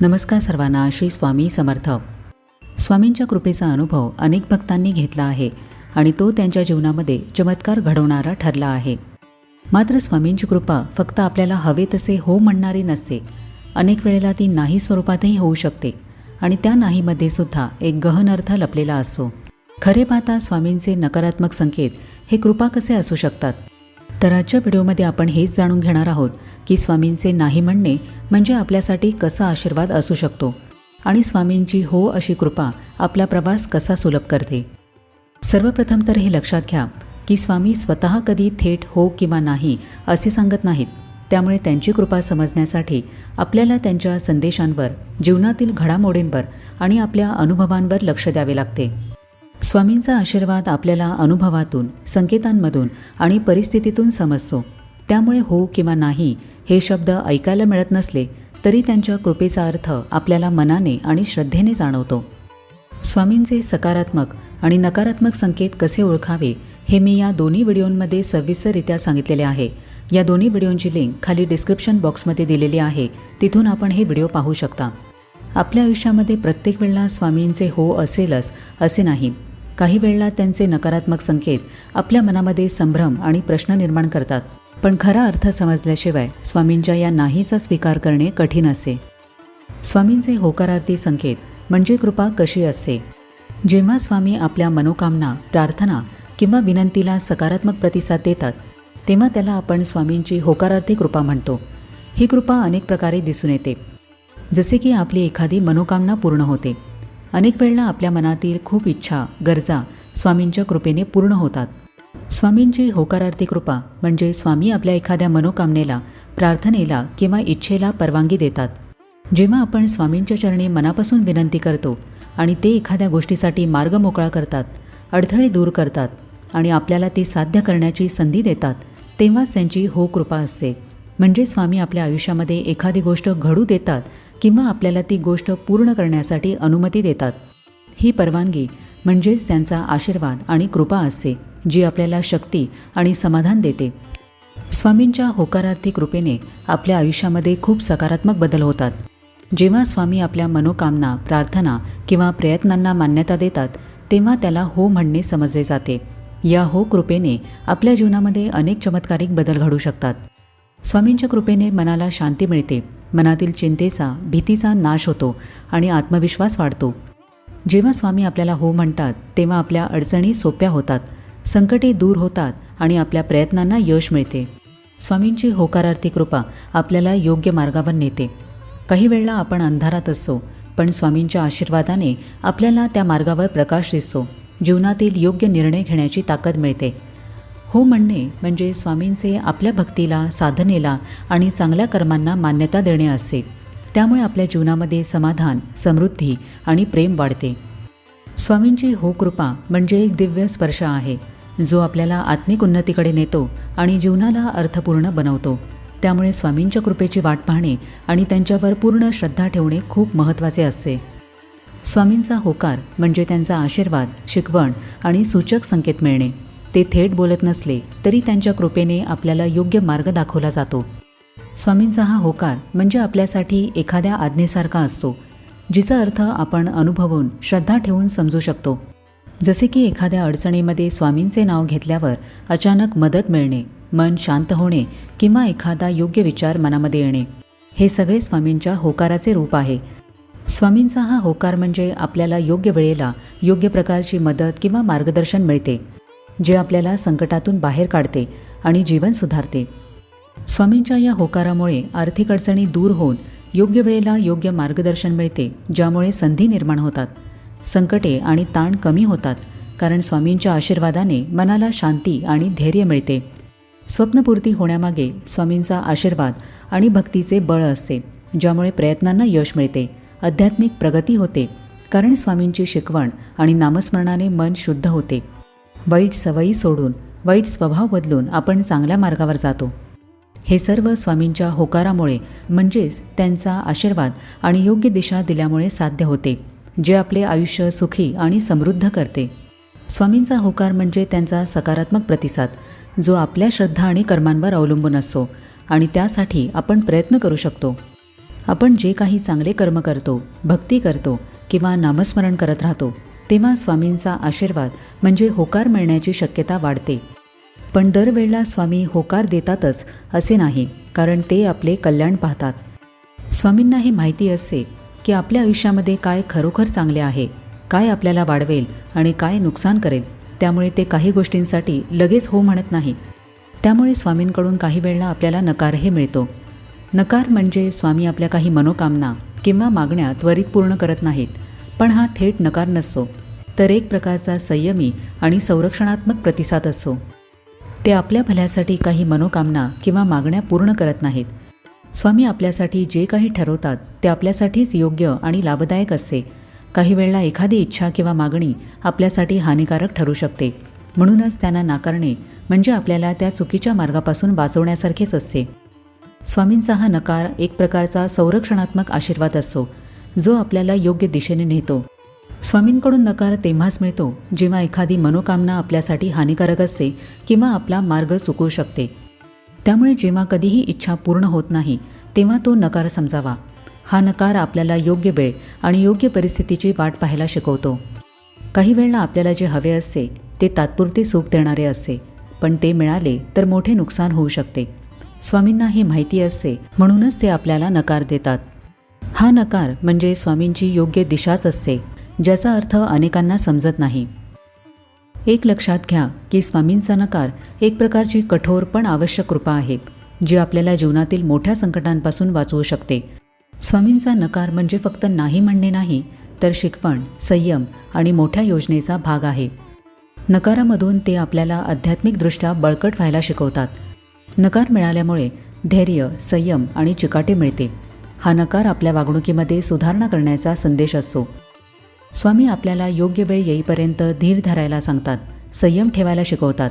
नमस्कार सर्वांना श्री स्वामी समर्थ. स्वामींच्या कृपेचा अनुभव अनेक भक्तांनी घेतला आहे आणि तो त्यांच्या जीवनामध्ये चमत्कार घडवणारा ठरला आहे. मात्र स्वामींची कृपा फक्त आपल्याला हवे तसे हो म्हणणारी नसते. अनेक वेळेला ती नाही स्वरूपातही होऊ शकते आणि त्या नाहीमध्ये सुद्धा एक गहन अर्थ लपलेला असतो. खरे पाहता स्वामींचे नकारात्मक संकेत हे कृपा कसे असू शकतात? तर आजच्या व्हिडिओमध्ये आपण हेच जाणून घेणार आहोत की स्वामींचे नाही म्हणणे म्हणजे आपल्यासाठी कसा आशीर्वाद असू शकतो आणि स्वामींची हो अशी कृपा आपला प्रवास कसा सुलभ करते. सर्वप्रथम तर हे लक्षात घ्या की स्वामी स्वतः कधी थेट हो किंवा नाही असे सांगत नाहीत. त्यामुळे त्यांची कृपा समजण्यासाठी आपल्याला त्यांच्या संदेशांवर जीवनातील घडामोडींवर आणि आपल्या अनुभवांवर लक्ष द्यावे लागते. स्वामींचा आशीर्वाद आपल्याला अनुभवातून संकेतांमधून आणि परिस्थितीतून समजतो. त्यामुळे हो किंवा नाही हे शब्द ऐकायला मिळत नसले तरी त्यांच्या कृपेचा अर्थ आपल्याला मनाने आणि श्रद्धेने जाणवतो. स्वामींचे सकारात्मक आणि नकारात्मक संकेत कसे ओळखावे हे मी या दोन्ही व्हिडिओंमध्ये सविस्तररित्या सांगितलेले आहे. या दोन्ही व्हिडिओंची लिंक खाली डिस्क्रिप्शन बॉक्समध्ये दिलेली आहे तिथून आपण हे व्हिडिओ पाहू शकता. आपल्या आयुष्यामध्ये प्रत्येक वेळेला स्वामींचे हो असेलच असे नाही. काही वेळेला त्यांचे नकारात्मक संकेत आपल्या मनामध्ये संभ्रम आणि प्रश्न निर्माण करतात. पण खरा अर्थ समजल्याशिवाय स्वामींच्या या नाहीचा स्वीकार करणे कठीण असे. स्वामींचे होकारार्थी संकेत म्हणजे कृपा कशी असते? जेव्हा स्वामी आपल्या मनोकामना प्रार्थना किंवा विनंतीला सकारात्मक प्रतिसाद देतात तेव्हा त्याला आपण स्वामींची होकारार्थी कृपा म्हणतो. ही कृपा अनेक प्रकारे दिसून येते. जसे की आपली एखादी मनोकामना पूर्ण होते. अनेक वेळेला आपल्या मनातील खूप इच्छा गरजा स्वामींच्या कृपेने पूर्ण होतात. स्वामींची होकारार्थी कृपा म्हणजे स्वामी आपल्या एखाद्या मनोकामनेला प्रार्थनेला किंवा इच्छेला परवानगी देतात. जेव्हा आपण स्वामींच्या चरणी मनापासून विनंती करतो आणि ते एखाद्या गोष्टीसाठी मार्ग मोकळा करतात अडथळे दूर करतात आणि आपल्याला ते साध्य करण्याची संधी देतात तेव्हाच त्यांची हो कृपा असते. म्हणजे स्वामी आपल्या आयुष्यामध्ये एखादी गोष्ट घडू देतात किंवा आपल्याला ती गोष्ट पूर्ण करण्यासाठी अनुमती देतात. ही परवानगी म्हणजेच त्यांचा आशीर्वाद आणि कृपा असते जी आपल्याला शक्ती आणि समाधान देते. स्वामींच्या होकारार्थी कृपेने आपल्या आयुष्यामध्ये खूप सकारात्मक बदल होतात. जेव्हा स्वामी आपल्या मनोकामना प्रार्थना किंवा प्रयत्नांना मान्यता देतात तेव्हा त्याला हो म्हणणे समजले जाते. या हो कृपेने आपल्या जीवनामध्ये अनेक चमत्कारिक बदल घडू शकतात. स्वामींच्या कृपेने मनाला शांती मिळते. मनातील चिंतेचा भीतीचा नाश होतो आणि आत्मविश्वास वाढतो. जेव्हा स्वामी आपल्याला हो म्हणतात तेव्हा आपल्या अडचणी सोप्या होतात संकटे दूर होतात आणि आपल्या प्रयत्नांना यश मिळते. स्वामींची होकारार्थी कृपा आपल्याला योग्य मार्गावर नेते. काही वेळेला आपण अंधारात असतो पण स्वामींच्या आशीर्वादाने आपल्याला त्या मार्गावर प्रकाश दिसतो. जीवनातील योग्य निर्णय घेण्याची ताकद मिळते. हो म्हणणे म्हणजे स्वामींचे आपल्या भक्तीला साधनेला आणि चांगल्या कर्मांना मान्यता देणे असते त्यामुळे आपल्या जीवनामध्ये समाधान समृद्धी आणि प्रेम वाढते. स्वामींची हो कृपा म्हणजे एक दिव्य स्पर्श आहे जो आपल्याला आत्मिक उन्नतीकडे नेतो आणि जीवनाला अर्थपूर्ण बनवतो. त्यामुळे स्वामींच्या कृपेची वाट पाहणे आणि त्यांच्यावर पूर्ण श्रद्धा ठेवणे खूप महत्त्वाचे असते. स्वामींचा होकार म्हणजे त्यांचा आशीर्वाद शिकवण आणि सूचक संकेत मिळणे. ते थेट बोलत नसले तरी त्यांच्या कृपेने आपल्याला योग्य मार्ग दाखवला जातो. स्वामींचा हा होकार म्हणजे आपल्यासाठी एखाद्या आज्ञेसारखा असतो जिचा अर्थ आपण अनुभवून श्रद्धा ठेवून समजू शकतो. जसे की एखाद्या अडचणीमध्ये स्वामींचे नाव घेतल्यावर अचानक मदत मिळणे मन शांत होणे किंवा एखादा योग्य विचार मनामध्ये येणे हे सगळे स्वामींच्या होकाराचे रूप आहे. स्वामींचा हा होकार म्हणजे आपल्याला योग्य वेळेला योग्य प्रकारची मदत किंवा मार्गदर्शन मिळते. जे आपल्याला संकटातून बाहेर काढते आणि जीवन सुधारते. स्वामींच्या या होकारामुळे आर्थिक अडचणी दूर होऊन योग्य वेळेला योग्य मार्गदर्शन मिळते ज्यामुळे संधी निर्माण होतात. संकटे आणि ताण कमी होतात कारण स्वामींच्या आशीर्वादाने मनाला शांती आणि धैर्य मिळते. स्वप्नपूर्ती होण्यामागे स्वामींचा आशीर्वाद आणि भक्तीचे बळ असते ज्यामुळे प्रयत्नांना यश मिळते आध्यात्मिक प्रगती होते कारण स्वामींची शिकवण आणि नामस्मरणाने मन शुद्ध होते. वाईट सवयी सोडून वाईट स्वभाव बदलून आपण चांगल्या मार्गावर जातो. हे सर्व स्वामींच्या होकारामुळे म्हणजेच त्यांचा आशीर्वाद आणि योग्य दिशा दिल्यामुळे साध्य होते जे आपले आयुष्य सुखी आणि समृद्ध करते. स्वामींचा होकार म्हणजे त्यांचा सकारात्मक प्रतिसाद जो आपल्या श्रद्धा आणि कर्मांवर अवलंबून असतो आणि त्यासाठी आपण प्रयत्न करू शकतो. आपण जे काही चांगले कर्म करतो भक्ती करतो किंवा नामस्मरण करत राहतो तेव्हा स्वामींचा आशीर्वाद म्हणजे होकार मिळण्याची शक्यता वाढते. पण दरवेळेला स्वामी होकार देतातच असे नाही कारण ते आपले कल्याण पाहतात. स्वामींना हे माहिती असते की आपल्या आयुष्यामध्ये काय खरोखर चांगले आहे काय आपल्याला वाढवेल आणि काय नुकसान करेल त्यामुळे ते काही गोष्टींसाठी लगेच हो म्हणत नाही. त्यामुळे स्वामींकडून काही वेळेला आपल्याला नकारही मिळतो. नकार म्हणजे स्वामी आपल्या काही मनोकामना किंवा मागण्या त्वरित पूर्ण करत नाहीत. पण हा थेट नकार नसतो तर एक प्रकारचा संयमी आणि संरक्षणात्मक प्रतिसाद असतो ते आपल्या भल्यासाठी काही मनोकामना किंवा मागण्या पूर्ण करत नाहीत. स्वामी आपल्यासाठी जे काही ठरवतात ते आपल्यासाठीच योग्य आणि लाभदायक असते काही वेळेला एखादी इच्छा किंवा मागणी आपल्यासाठी हानिकारक ठरू शकते. म्हणूनच त्यांना नाकारणे म्हणजे आपल्याला त्या चुकीच्या मार्गापासून वाचवण्यासारखेच असते. स्वामींचा हा नकार एक प्रकारचा संरक्षणात्मक आशीर्वाद असतो जो आपल्याला योग्य दिशेने नेतो. स्वामींकडून नकार तेव्हाच मिळतो जेव्हा एखादी मनोकामना आपल्यासाठी हानिकारक असते किंवा आपला मार्ग चुकू शकते. त्यामुळे जेव्हा कधीही इच्छा पूर्ण होत नाही तेव्हा तो नकार समजावा. हा नकार आपल्याला योग्य वेळ आणि योग्य परिस्थितीची वाट पाहायला शिकवतो. काही वेळेला आपल्याला जे हवे असते ते तात्पुरते सुख देणारे असते पण ते मिळाले तर मोठे नुकसान होऊ शकते. स्वामींना हे माहिती असते म्हणूनच ते आपल्याला नकार देतात. हा नकार म्हणजे स्वामींची योग्य दिशाच असते ज्याचा अर्थ अनेकांना समजत नाही. एक लक्षात घ्या की स्वामींचा नकार एक प्रकारची कठोर पण आवश्यक कृपा आहे जी आपल्याला जीवनातील मोठ्या संकटांपासून वाचवू शकते. स्वामींचा नकार म्हणजे फक्त नाही म्हणणे नाही तर शिकवण संयम आणि मोठ्या योजनेचा भाग आहे. नकारामधून ते आपल्याला आध्यात्मिकदृष्ट्या बळकट व्हायला शिकवतात. नकार मिळाल्यामुळे धैर्य संयम आणि चिकाटे मिळते. हा नकार आपल्या वागणुकीमध्ये सुधारणा करण्याचा संदेश असतो. स्वामी आपल्याला योग्य वेळ येईपर्यंत धीर धरायला सांगतात संयम ठेवायला शिकवतात.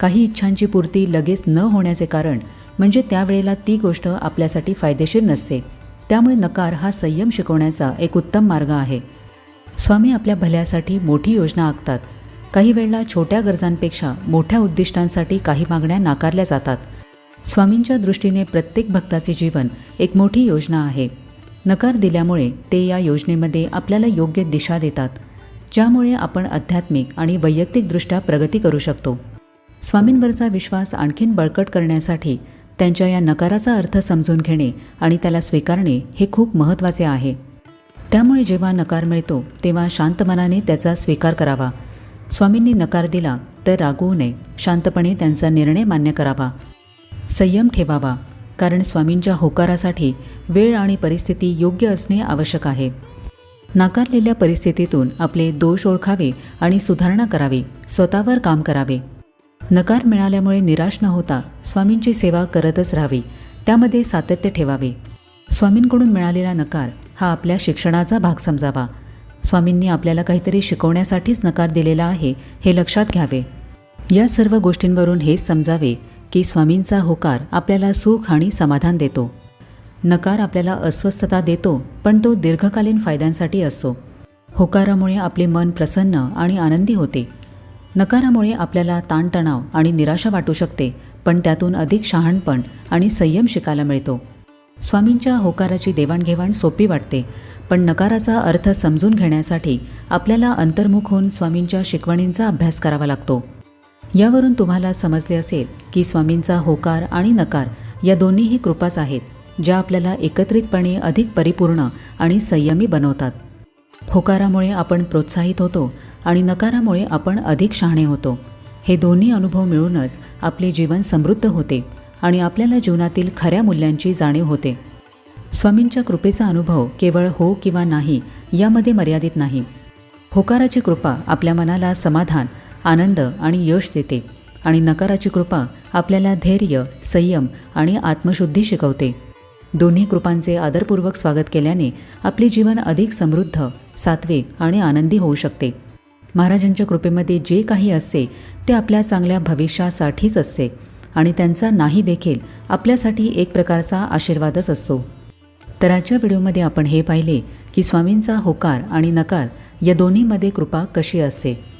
काही इच्छांची पूर्ती लगेच न होण्याचे कारण म्हणजे त्यावेळेला ती गोष्ट आपल्यासाठी फायदेशीर नसते. त्यामुळे नकार हा संयम शिकवण्याचा एक उत्तम मार्ग आहे. स्वामी आपल्या भल्यासाठी मोठी योजना आखतात. काही वेळेला छोट्या गरजांपेक्षा मोठ्या उद्दिष्टांसाठी काही मागण्या नाकारल्या जातात. स्वामींच्या दृष्टीने प्रत्येक भक्ताचे जीवन एक मोठी योजना आहे. नकार दिल्यामुळे ते या योजनेमध्ये आपल्याला योग्य दिशा देतात ज्यामुळे आपण आध्यात्मिक आणि वैयक्तिकदृष्ट्या प्रगती करू शकतो. स्वामींवरचा विश्वास आणखीन बळकट करण्यासाठी त्यांच्या या नकाराचा अर्थ समजून घेणे आणि त्याला स्वीकारणे हे खूप महत्त्वाचे आहे. त्यामुळे जेव्हा नकार मिळतो तेव्हा शांत मनाने त्याचा स्वीकार करावा. स्वामींनी नकार दिला तर रागवू नये शांतपणे त्यांचा निर्णय मान्य करावा. संयम ठेवावा कारण स्वामींच्या होकारासाठी वेळ आणि परिस्थिती योग्य असणे आवश्यक आहे. नाकारलेल्या परिस्थितीतून आपले दोष ओळखावे आणि सुधारणा करावी स्वतःवर काम करावे. नकार मिळाल्यामुळे निराश न होता स्वामींची सेवा करतच राहावी त्यामध्ये सातत्य ठेवावे. स्वामींकडून मिळालेला नकार हा आपल्या शिक्षणाचा भाग समजावा. स्वामींनी आपल्याला काहीतरी शिकवण्यासाठीच नकार दिलेला आहे हे लक्षात घ्यावे. या सर्व गोष्टींवरून हेच समजावे की स्वामींचा होकार आपल्याला सुख आणि समाधान देतो. नकार आपल्याला अस्वस्थता देतो पण तो दीर्घकालीन फायद्यांसाठी असतो होकारामुळे आपले मन प्रसन्न आणि आनंदी होते. नकारामुळे आपल्याला ताणतणाव आणि निराशा वाटू शकते पण त्यातून अधिक शहाणपण आणि संयम शिकायला मिळतो. स्वामींच्या होकाराची देवाणघेवाण सोपी वाटते पण नकाराचा अर्थ समजून घेण्यासाठी आपल्याला अंतर्मुख होऊन स्वामींच्या शिकवणींचा अभ्यास करावा लागतो. यावरून तुम्हाला समजले असेल की स्वामींचा होकार आणि नकार या दोन्हीही कृपाच आहेत ज्या आपल्याला एकत्रितपणे अधिक परिपूर्ण आणि संयमी बनवतात. होकारामुळे आपण प्रोत्साहित होतो आणि नकारामुळे आपण अधिक शहाणे होतो. हे दोन्ही अनुभव मिळूनच आपले जीवन समृद्ध होते आणि आपल्याला जीवनातील खऱ्या मूल्यांची जाणीव होते. स्वामींच्या कृपेचा अनुभव केवळ हो किंवा नाही यामध्ये मर्यादित नाही. होकाराची कृपा आपल्या मनाला समाधान आनंद आणि यश देते आणि नकाराची कृपा आपल्याला धैर्य संयम आणि आत्मशुद्धी शिकवते. दोन्ही कृपांचे आदरपूर्वक स्वागत केल्याने आपले जीवन अधिक समृद्ध सात्विक आणि आनंदी होऊ शकते. महाराजांच्या कृपेमध्ये जे काही असते ते आपल्या चांगल्या भविष्यासाठीच असते आणि त्यांचा नाही देखील आपल्यासाठी एक प्रकारचा आशीर्वादच असतो. तर आजच्या व्हिडिओमध्ये आपण हे पाहिले की स्वामींचा होकार आणि नकार या दोन्हीमध्ये कृपा कशी असते.